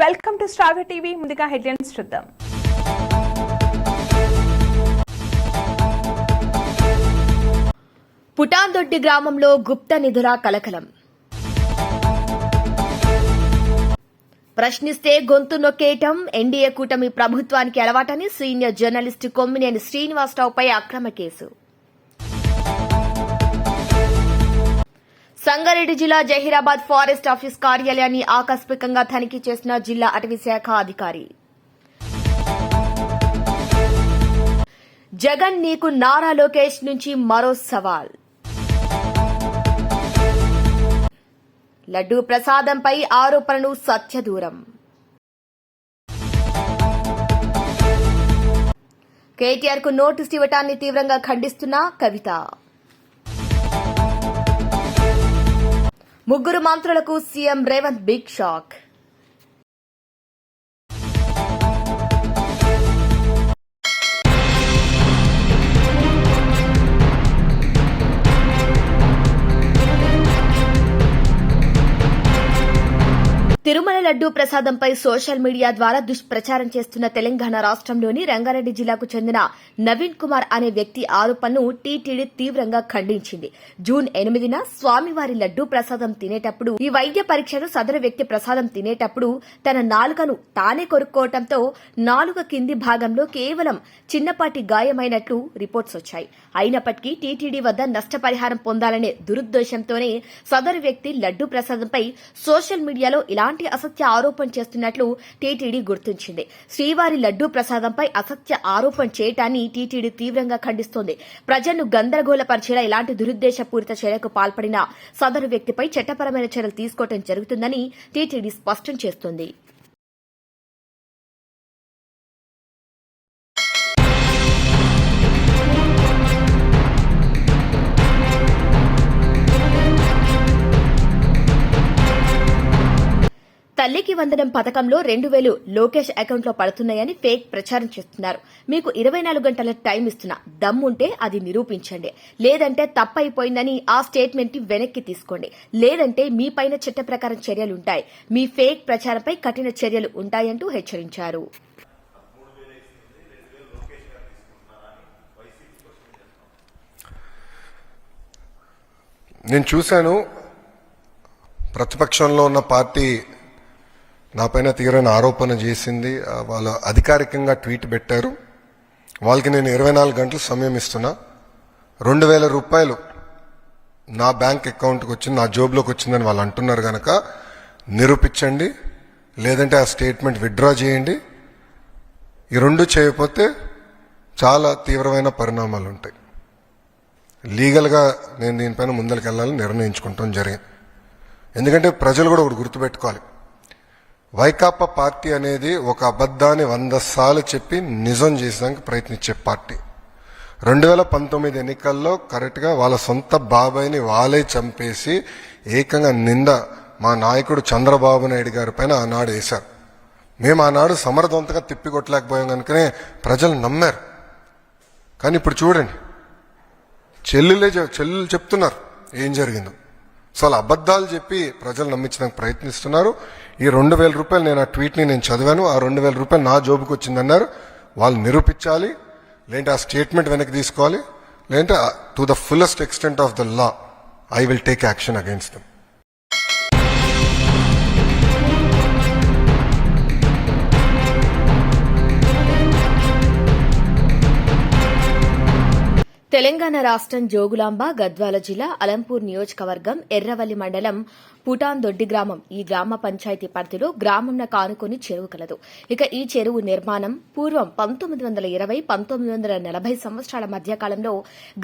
Welcome to star TV. ముందుగా headlines చూద్దాం. పుటాందొడ్డి గ్రామంలో గుప్త నిధుల కలకలం. ప్రశ్నిస్తే గొంతు నొక్కేయటం ఎన్డీఏ కూటమి ప్రభుత్వానికి అలవాటని సీనియర్ జర్నలిస్టు కొమ్మినేని శ్రీనివాసరావుపై అక్రమ కేసు. సంగారెడ్డి జిల్లా జహీరాబాద్ ఫారెస్ట్ ఆఫీస్ కార్యాలయాన్ని ఆకస్మికంగా తనిఖీ చేసిన జిల్లా అటవీ శాఖ అధికారి. జగన్ నీకు నారా లోకేష్ నుంచి మరో సవాల్. లడ్డూ ప్రసాదంపై ఆరోపణలు సత్యదూరం. కేటీఆర్కు నోటీసు ఇవ్వటాన్ని తీవ్రంగా ఖండిస్తున్న కవిత. ముగ్గురు మంత్రులకు CM Revanth big shock. Tirumala laddu ప్రసాదంపై సోషల్ మీడియా ద్వారా దుష్ప్రచారం చేస్తున్న తెలంగాణ రాష్ట్రంలోని రంగారెడ్డి జిల్లాకు చెందిన నవీన్ కుమార్ అనే వ్యక్తి ఆరోపణను టీటీడీ తీవ్రంగా ఖండించింది. జూన్ ఎనిమిదిన స్వామివారి లడ్డూ ప్రసాదం తినేటప్పుడు ఈ వైద్య పరీక్షను సదరు వ్యక్తి ప్రసాదం తినేటప్పుడు తన నాలుకను తానే కొనుక్కోవటంతో నాలుక కింది భాగంలో కేవలం చిన్నపాటి గాయమైనట్లు రిపోర్ట్స్ వచ్చాయి. అయినప్పటికీ టీటీడీ వద్ద నష్టపరిహారం పొందాలనే దురుద్దేశంతోనే సదరు వ్యక్తి లడ్డూ ప్రసాదంపై సోషల్ మీడియాలో ఎలాంటి అసత్య ఆరోపణ చేస్తున్నట్లు టీటీడీ గుర్తించింది. శ్రీవారి లడ్డూ ప్రసాదంపై అసత్య ఆరోపణ చేయటాన్ని టీటీడీ తీవ్రంగా ఖండిస్తోంది. ప్రజలను గందరగోళపరిచేలా ఇలాంటి దురుద్దేశపూరిత చర్యకు పాల్పడిన సదరు వ్యక్తిపై చట్టపరమైన చర్యలు తీసుకోవడం జరుగుతుందని టీటీడీ స్పష్టం చేస్తోంది. తల్లికి వందనం పథకంలో రెండు వేలు లోకేష్ అకౌంట్లో పడుతున్నాయని ఫేక్ ప్రచారం చేస్తున్నారు. మీకు ఇరవై నాలుగు గంటల టైం ఇస్తున్నా. దమ్ముంటే అది నిరూపించండి. లేదంటే తప్పైపోయిందని ఆ స్టేట్మెంట్ని వెనక్కి తీసుకోండి. లేదంటే మీ పైన చట్ట ప్రకారం చర్యలుంటాయి మీ ఫేక్ ప్రచారంపై కఠిన చర్యలు ఉంటాయంటూ హెచ్చరించారు. నేను చూశాను. ప్రతిపక్షంలో ఉన్న పార్టీ నాపైన తీరని ఆరోపణ చేసింది. వాళ్ళు అధికారికంగా ట్వీట్ పెట్టారు. వాళ్ళకి నేను ఇరవై నాలుగు గంటలు సమయం ఇస్తున్నా. రెండు వేల రూపాయలు నా బ్యాంక్ అకౌంట్కి వచ్చింది నా జోబ్లోకి వచ్చిందని వాళ్ళు అంటున్నారు కనుక నిరూపించండి. లేదంటే ఆ స్టేట్మెంట్ విత్డ్రా చేయండి. ఈ రెండు చేయకపోతే చాలా తీవ్రమైన పరిణామాలు ఉంటాయి. లీగల్గా నేను దీనిపైన ముందరికి వెళ్ళాలని నిర్ణయించుకుంటాం జరిగింది. ఎందుకంటే ప్రజలు కూడా ఒకటి గుర్తుపెట్టుకోవాలి. వైకాపా పార్టీ అనేది ఒక అబద్ధాన్ని వంద సార్లు చెప్పి నిజం చేసేదానికి ప్రయత్నించే పార్టీ. రెండు వేల పంతొమ్మిది ఎన్నికల్లో కరెక్ట్గా వాళ్ళ సొంత బాబాయ్ని వాళ్ళే చంపేసి ఏకంగా నింద మా నాయకుడు చంద్రబాబు నాయుడు గారి పైన ఆనాడు వేశారు. మేము ఆనాడు సమర్థవంతంగా తిప్పికొట్టలేకపోయాం కనుకనే ప్రజలు నమ్మారు. కానీ ఇప్పుడు చూడండి చెల్లులే చెల్లెలు చెప్తున్నారు ఏం జరిగిందో. సో అలా అబద్ధాలు చెప్పి ప్రజలు నమ్మించడానికి ప్రయత్నిస్తున్నారు. ఈ రెండు వేల రూపాయలు నేను ఆ ట్వీట్ని నేను చదివాను. ఆ రెండు వేల రూపాయలు నా జోబుకి వచ్చిందన్నారు. వాళ్ళు నిరూపించాలి. లేదంటే ఆ స్టేట్మెంట్ వెనక్కి తీసుకోవాలి. లేదంటే to the fullest extent of the law I will take action against them Telangana రాష్ట్రం జోగులాంబ గద్వాల జిల్లా అలంపూర్ నియోజకవర్గం ఎర్రవల్లి మండలం పుటాన్ దొడ్డి గ్రామం ఈ గ్రామ పంచాయతీ పరిధిలో గ్రామంన కానుకొని చెరువు కలదు. ఇక ఈ చెరువు నిర్మాణం పూర్వం పంతొమ్మిది వందల ఇరవై పంతొమ్మిది వందల నలభై సంవత్సరాల మధ్యకాలంలో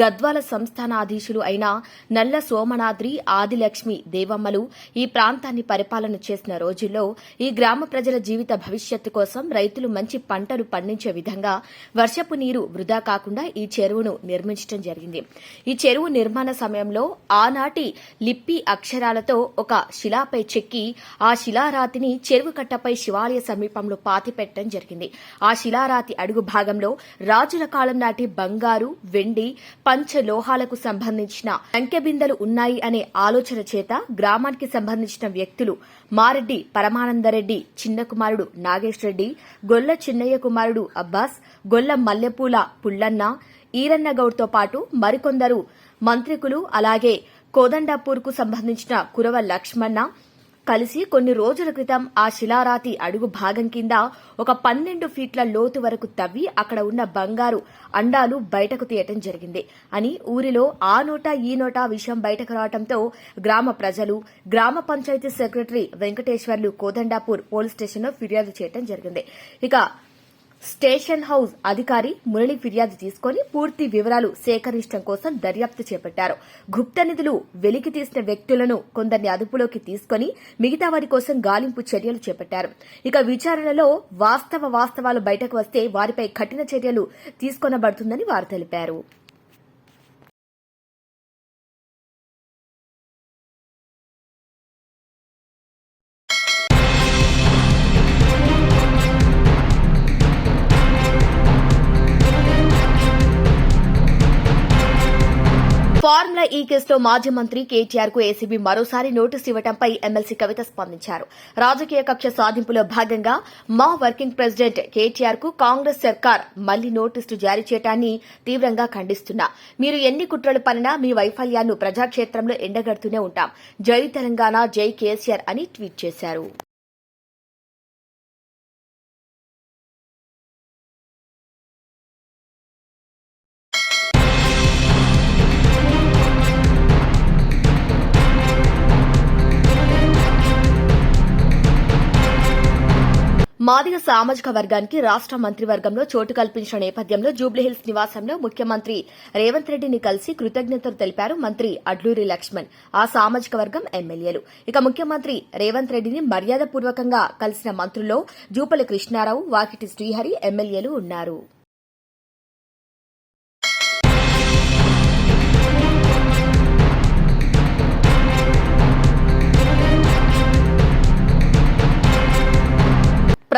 గద్వాల సంస్థానాధీశులు అయిన నల్ల సోమనాద్రి ఆదిలక్ష్మి దేవమ్మలు ఈ ప్రాంతాన్ని పరిపాలన చేసిన రోజుల్లో ఈ గ్రామ ప్రజల జీవిత భవిష్యత్తు కోసం రైతులు మంచి పంటలు పండించే విధంగా వర్షపు నీరు వృధా కాకుండా ఈ చెరువును నిర్మించడం జరిగింది. ఈ చెరువు నిర్మాణ సమయంలో ఆనాటి లిప్పి అక్షరాలతో ఒక ఒక శిలాపై చెక్కి ఆ శిలారాతిని చెరువు కట్టపై శివాలయ సమీపంలో పాతిపెట్టడం జరిగింది. ఆ శిలారాతి అడుగు భాగంలో రాజుల కాలం నాటి బంగారు వెండి పంచలోహాలకు సంబంధించిన అంకెబిందెలు ఉన్నాయి అనే ఆలోచన చేత గ్రామానికి సంబంధించిన వ్యక్తులు మారెడ్డి పరమానందరెడ్డి చిన్న కుమారుడు నాగేష్ రెడ్డి గొల్ల చిన్నయ్య కుమారుడు అబ్బాస్ గొల్ల మల్లెపూల పుల్లన్న ఈరన్నగౌడ్తో పాటు మరికొందరు మంత్రికులు అలాగే కోదండాపూర్కు సంబంధించిన కురవ లక్ష్మణ కలిసి కొన్ని రోజుల క్రితం ఆ శిలారాతి అడుగు భాగం కింద ఒక పన్నెండు ఫీట్ల లోతు వరకు తవ్వి అక్కడ ఉన్న బంగారు అండాలు బయటకు తీయటం జరిగింది అని ఊరిలో ఆ నోట ఈ నోట విషయం బయటకు రావడంతో గ్రామ ప్రజలు గ్రామ పంచాయతీ సెక్రటరీ వెంకటేశ్వర్లు కోదండాపూర్ పోలీస్ స్టేషన్లో ఫిర్యాదు చేయడం జరిగింది. ఇక స్టేషన్ హౌస్ అధికారి మురళి ఫిర్యాదు తీసుకుని పూర్తి వివరాలు సేకరించడం కోసం దర్యాప్తు చేపట్టారు. గుప్త నిధులు వెలికి తీసిన వ్యక్తులను కొందరిని అదుపులోకి తీసుకుని మిగతా వారి కోసం గాలింపు చర్యలు చేపట్టారు. ఇక విచారణలో వాస్తవ వాస్తవాలు బయటకు వస్తే వారిపై కఠిన చర్యలు తీసుకొనబడుతుందని వారు తెలిపారు. ఈ కేసులో మాజీ మంత్రి కేటీఆర్కు ఏసీబీ మరోసారి నోటీసు ఇవ్వడంపై ఎమ్మెల్సీ కవిత స్పందించారు. రాజకీయ కక్ష సాధింపులో భాగంగా మా వర్కింగ్ ప్రెసిడెంట్ కేటీఆర్కు కాంగ్రెస్ సర్కార్ మళ్ళీ నోటీసులు జారీ చేయడాన్ని తీవ్రంగా ఖండిస్తున్నా. మీరు ఎన్ని కుట్రలు పనినా మీ వైఫల్యాన్ని ప్రజాక్షేత్రంలో ఎండగడుతూనే ఉంటాం. జై తెలంగాణ జై కేసీఆర్ అని ట్వీట్ చేశారు. మాదిగ సామాజిక వర్గానికి రాష్ట మంత్రివర్గంలో చోటు కల్పించిన నేపథ్యంలో జూబ్లీహిల్స్ నివాసంలో ముఖ్యమంత్రి రేవంత్ రెడ్డిని కలిసి కృతజ్ఞతలు తెలిపారు మంత్రి అడ్లూరి లక్ష్మణ్ ఆ సామాజిక వర్గం ఎమ్మెల్యేలు. ఇక ముఖ్యమంత్రి రేవంత్ రెడ్డిని మర్యాదపూర్వకంగా కలిసిన మంత్రుల్లో జూపల్లి కృష్ణారావు వాకిటి శ్రీహరి ఎమ్మెల్యేలు ఉన్నారు.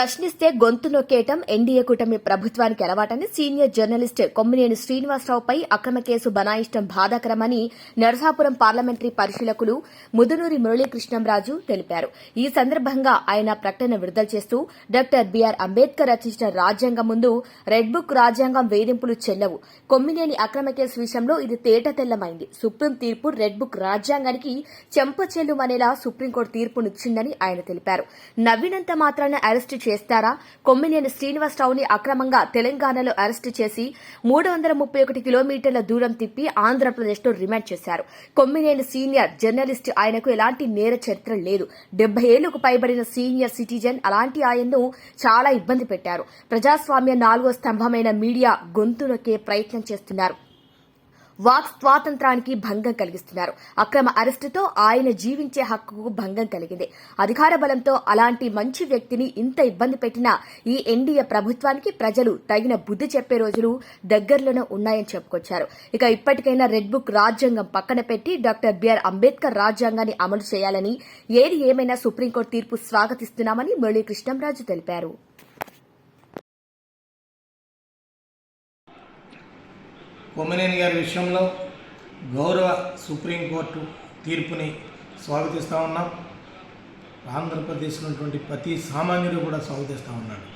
ప్రశ్నిస్తే గొంతు నొక్కేయటం ఎన్డీఏ కూటమి ప్రభుత్వానికి అలవాటని సీనియర్ జర్నలిస్ట్ కొమ్మినేని శ్రీనివాసరావుపై అక్రమ కేసు బనాయిష్టం బాధాకరమని నరసాపురం పార్లమెంటరీ పరిశీలకులు ముదునూరి మురళీకృష్ణంరాజు తెలిపారు. ఈ సందర్భంగా ఆయన ప్రకటన విడుదల చేస్తూ డాక్టర్ బీఆర్ అంబేద్కర్ రచించిన రాజ్యాంగం ముందు రెడ్ బుక్ రాజ్యాంగం వేధింపులు చెల్లవు. కొమ్మినేని అక్రమ కేసు విషయంలో ఇది తేట తెల్లమైంది. సుప్రీం తీర్పు రెడ్ బుక్ రాజ్యాంగానికి చెంపచెల్లుమనేలా సుప్రీంకోర్టు తీర్పునిచ్చిందని ఆయన తెలిపారు. నవ్వినంత మాత్రాన అరెస్టు చేస్తారా? కొమ్మినేని శ్రీనివాసరావుని అక్రమంగా తెలంగాణలో అరెస్టు చేసి మూడు వందల ముప్పై ఒకటి కిలోమీటర్ల దూరం తిప్పి ఆంధ్రప్రదేశ్లో రిమాండ్ చేశారు. కొమ్మినేని సీనియర్ జర్నలిస్ట్ ఆయనకు ఎలాంటి నేర చరిత్ర లేదు. డెబ్బై ఏళ్ళకు పైబడిన సీనియర్ సిటిజన్ అలాంటి ఆయన్ను చాలా ఇబ్బంది పెట్టారు. ప్రజాస్వామ్య నాలుగో స్తంభమైన మీడియా గొంతు నొక్కే ప్రయత్నం చేస్తున్నారు. వాక్ స్వాతంత్రానికి భంగం కలిగిస్తున్నారు. అక్రమ అరెస్టుతో ఆయన జీవించే హక్కుకు భంగం కలిగింది. అధికార బలంతో అలాంటి మంచి వ్యక్తిని ఇంత ఇబ్బంది పెట్టిన ఈ ఎన్డీఏ ప్రభుత్వానికి ప్రజలు తగిన బుద్ధి చెప్పే రోజులు దగ్గరలోనే ఉన్నాయని చెప్పుకొచ్చారు. ఇక ఇప్పటికైనా రెడ్ బుక్ రాజ్యాంగం పక్కన పెట్టి డాక్టర్ బిఆర్ అంబేద్కర్ రాజ్యాంగాన్ని అమలు చేయాలని ఏది ఏమైనా సుప్రీంకోర్టు తీర్పు స్వాగతిస్తున్నామని మురళీ కృష్ణంరాజు తెలిపారు. కొమ్మనేని గారి విషయంలో గౌరవ సుప్రీంకోర్టు తీర్పుని స్వాగతిస్తూ ఉన్నాం. ఆంధ్రప్రదేశ్లో ఉన్నటువంటి ప్రతి సామాన్యుడు కూడా స్వాగతిస్తూ ఉన్నాడు.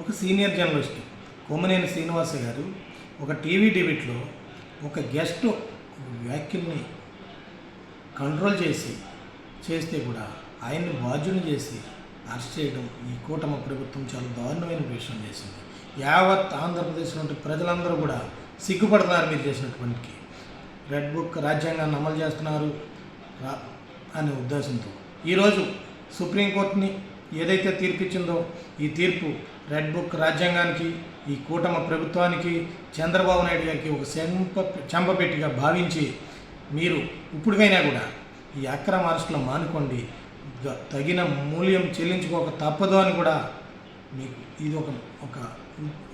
ఒక సీనియర్ జర్నలిస్ట్ కొమ్మనేని శ్రీనివాస గారు ఒక టీవీ డిబేట్లో ఒక గెస్ట్ వ్యాఖ్యల్ని కంట్రోల్ చేసి చేస్తే కూడా ఆయన్ని బాధ్యుని చేసి అరెస్ట్ చేయడం ఈ కూటమి ప్రభుత్వం చాలా దారుణమైన విషయం చేసింది. యావత్ ఆంధ్రప్రదేశ్లో ప్రజలందరూ కూడా సిగ్గుపడుతున్నారు మీరు చేసినటువంటి రెడ్ బుక్ రాజ్యాంగాన్ని అమలు చేస్తున్నారు రా అనే ఉద్దేశంతో. ఈరోజు సుప్రీంకోర్టుని ఏదైతే తీర్పు ఇచ్చిందో ఈ తీర్పు రెడ్ బుక్ రాజ్యాంగానికి ఈ కూటమి ప్రభుత్వానికి చంద్రబాబు నాయుడు గారికి ఒక చెంప చెంపపెట్టిగా భావించి మీరు ఇప్పటికైనా కూడా ఈ అక్రమ అరెస్టులు మానుకోండి. గ- తగిన మూల్యం చెల్లించుకోక తప్పదు అని కూడా మీకు ఇది ఒక ఒక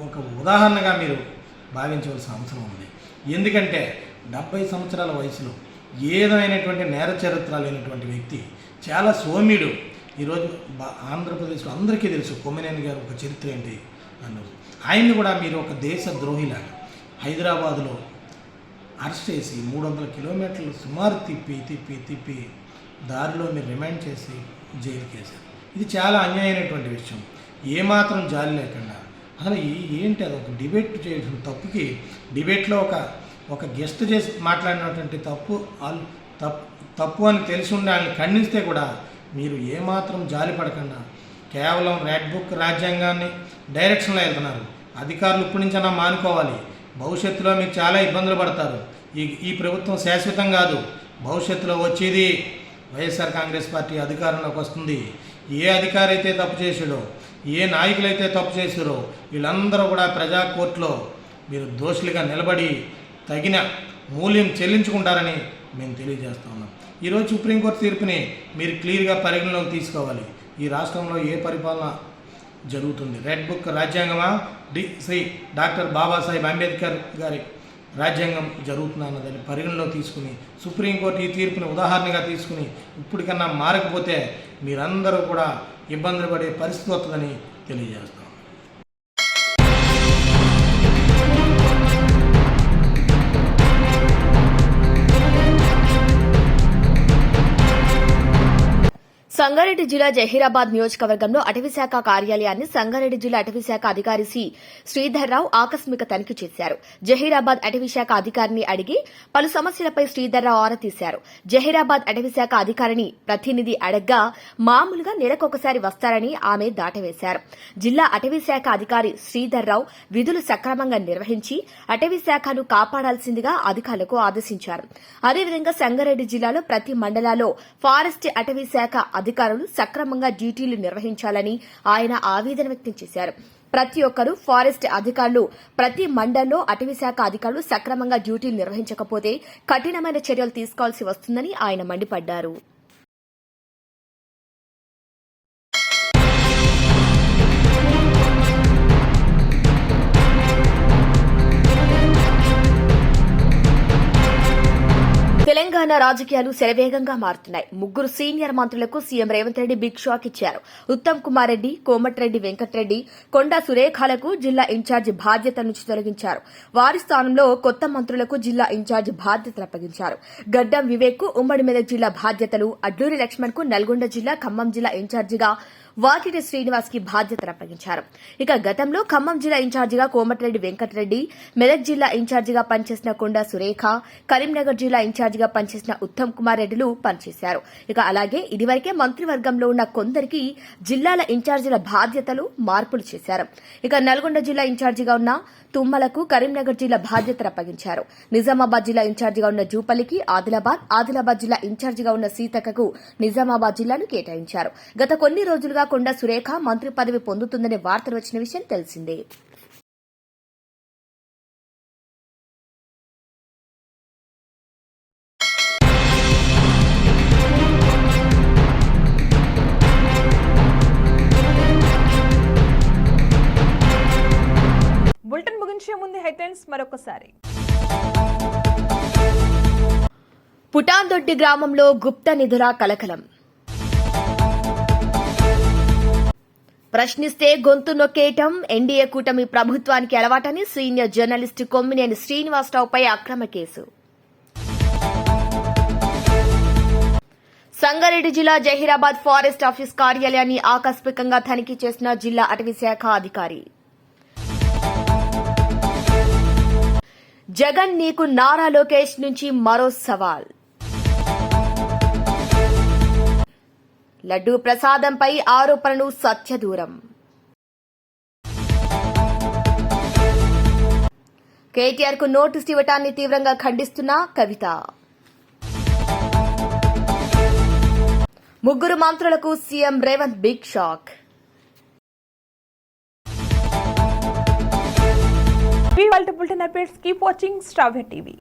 ఒక ఉదాహరణగా మీరు భావించవలసిన అవసరం ఉంది. ఎందుకంటే డెబ్బై సంవత్సరాల వయసులో ఏదైనటువంటి నేర చరిత్ర లేనటువంటి వ్యక్తి చాలా సోమ్యుడు. ఈరోజు బా- ఆంధ్రప్రదేశ్లో అందరికీ తెలుసు కొమ్మినేని గారు ఒక చరిత్ర ఏంటి అన్నారు ఆయన్ని కూడా మీరు ఒక దేశ ద్రోహిలాగా హైదరాబాదులో అరెస్ట్ చేసి మూడు వందల కిలోమీటర్లు సుమారు తిప్పి తిప్పి తిప్పి దారిలో మీరు రిమైండ్ చేసి జైలుకి వేశారు ఇది చాలా అన్యాయమైనటువంటి విషయం. ఏమాత్రం జాలి లేకుండా అసలు ఏంటి అది ఒక డిబేట్ చేయడం తప్పుకి డిబేట్లో ఒక ఒక గెస్ట్ చేసి మాట్లాడినటువంటి తప్పు వాళ్ళు తప్పు తప్పు అని తెలిసి ఉండి వాళ్ళని ఖండిస్తే కూడా మీరు ఏమాత్రం జాలి పడకుండా. కేవలం రెడ్ బుక్ రాజ్యాంగాన్ని డైరెక్షన్లో వెళ్తున్నారు. అధికారులు ఇప్పటి నుంచైనా మానుకోవాలి. భవిష్యత్తులో మీకు చాలా ఇబ్బందులు పడతారు. ఈ ఈ ప్రభుత్వం శాశ్వతం కాదు. భవిష్యత్తులో వచ్చేది వైఎస్ఆర్ కాంగ్రెస్ పార్టీ అధికారంలోకి వస్తుంది. ఏ అధికారైతే తప్పు చేసాడో ఏ నాయకులైతే తప్పు చేశారో వీళ్ళందరూ కూడా ప్రజా కోర్టులో మీరు దోషులుగా నిలబడి తగిన మూల్యం చెల్లించుకుంటారని మేము తెలియజేస్తా ఉన్నాం. ఈరోజు సుప్రీంకోర్టు తీర్పుని మీరు క్లియర్గా పరిగణలోకి తీసుకోవాలి. ఈ రాష్ట్రంలో ఏ పరిపాలన జరుగుతుంది? రెడ్ బుక్ రాజ్యాంగమా? డి శ్రీ డాక్టర్ బాబాసాహెబ్ అంబేద్కర్ గారి రాజ్యాంగం జరుగుతుందా అన్నదాన్ని పరిగణలో తీసుకుని సుప్రీంకోర్టు ఈ తీర్పుని ఉదాహరణగా తీసుకుని ఇప్పటికన్నా మారకపోతే మీరందరూ కూడా ఇబ్బందులు పడే పరిస్థితి వస్తుందని తెలియజేస్తాను సంగారెడ్డి జిల్లా జహీరాబాద్ నియోజకవర్గంలో అటవీశాఖ కార్యాలయాన్ని సంగారెడ్డి జిల్లా అటవీశాఖ అధికారి సి. శ్రీధర్రావు ఆకస్మిక తనిఖీ చేశారు. జహీరాబాద్ అటవీశాఖ అధికారిని అడిగి పలు సమస్యలపై శ్రీధర్రావు ఆరా తీశారు. జహీరాబాద్ అటవీశాఖ అధికారిని ప్రతినిధి అడగ్గా మామూలుగా నెలకొకసారి వస్తారని ఆమె దాటవేశారు. జిల్లా అటవీశాఖ అధికారి శ్రీధర్రావు విధులు సక్రమంగా నిర్వహించి అటవీశాఖను కాపాడాల్సిందిగా అధికారులకు ఆదేశించారు. అదేవిధంగా సంగారెడ్డి జిల్లాలో ప్రతి మండలాల్లో ఫారెస్ట్ అటవీశాఖ అధికారులు సక్రమంగా డ్యూటీలు నిర్వహించాలని ఆయన ఆవేదన వ్యక్తం చేశారు. ప్రతి ఒక్కరూ ఫారెస్ట్ అధికారులు ప్రతి మండల్లో అటవీ శాఖ అధికారులు సక్రమంగా డ్యూటీలు నిర్వహించకపోతే కఠినమైన చర్యలు తీసుకోవాల్సి వస్తుందని ఆయన మండిపడ్డారు. తెలంగాణ రాజకీయాలు శరవేగంగా మారుతున్నాయి. ముగ్గురు సీనియర్ మంత్రులకు CM Revanth Reddy big shock ఇచ్చారు. ఉత్తమ్ కుమార్ రెడ్డి కోమటిరెడ్డి వెంకటరెడ్డి కొండా సురేఖాలకు జిల్లా ఇన్ఛార్జి బాధ్యత నుంచి తొలగించారు. వారి స్థానంలో కొత్త మంత్రులకు జిల్లా ఇన్ఛార్జి బాధ్యతలు అప్పగించారు. గడ్డం వివేక్కు ఉమ్మడి మెదక్ జిల్లా బాధ్యతలు అడ్లూరి లక్ష్మణ్కు నల్గొండ జిల్లా ఖమ్మం జిల్లా ఇన్ఛార్జిగా వాకిటి శ్రీనివాస్కి బాధ్యతలు అప్పగించారు ఇక గతంలో ఖమ్మం జిల్లా ఇన్ఛార్జిగా కోమటిరెడ్డి వెంకటరెడ్డి మెదక్ జిల్లా ఇన్ఛార్జిగా పనిచేసిన కొండా సురేఖ కరీంనగర్ జిల్లా ఇన్ఛార్జిగా పనిచేసిన ఉత్తమ్ కుమార్ రెడ్డిలు పనిచేశారు. ఇక అలాగే ఇదివరకే మంత్రివర్గంలో ఉన్న కొందరికి జిల్లాల ఇన్ఛార్జీల బాధ్యతలు మార్పులు చేశారు. ఇక నల్గొండ జిల్లా ఇన్ఛార్జిగా ఉన్న తుమ్మలకు కరీంనగర్ జిల్లా బాధ్యతలు అప్పగించారు నిజామాబాద్ జిల్లా ఇన్ఛార్జిగా ఉన్న జూపల్లికి ఆదిలాబాద్ ఆదిలాబాద్ జిల్లా ఇన్ఛార్జిగా ఉన్న సీతక్కకు నిజామాబాద్ జిల్లాను కేటాయించారు. గత కొన్ని రోజులుగా కొండ సురేఖ మంత్రి పదవి పొందుతుందనే వార్తలు వచ్చిన విషయం తెలిసిందే. బులెటిన్ ముగించే ముందు హెడ్లైన్స్ మరొకసారి. పుటాందొడ్డి గ్రామంలో గుప్త నిధుల కలకలం. ప్రశ్నిస్తే గొంతు నొక్కేయటం ఎన్డీఏ కూటమి ప్రభుత్వానికి అలవాటని సీనియర్ జర్నలిస్టు కొమ్మినేని శ్రీనివాసరావుపై అక్రమ కేసు. సంగారెడ్డి జిల్లా జహీరాబాద్ ఫారెస్ట్ ఆఫీస్ కార్యాలయాన్ని ఆకస్మికంగా తనిఖీ చేసిన జిల్లా అటవీ శాఖ అధికారి. జగన్ నీకు నారా లోకేష్ నుంచి మరో సవాల్. లడ్డూ ప్రసాదంపై ఆరోపణలు సత్యదూరం. కేటీఆర్కు నోటీసు ఇవ్వటాన్ని తీవ్రంగా ఖండిస్తున్న కవిత. ముగ్గురు మంత్రులకు CM Revanth big shock. TV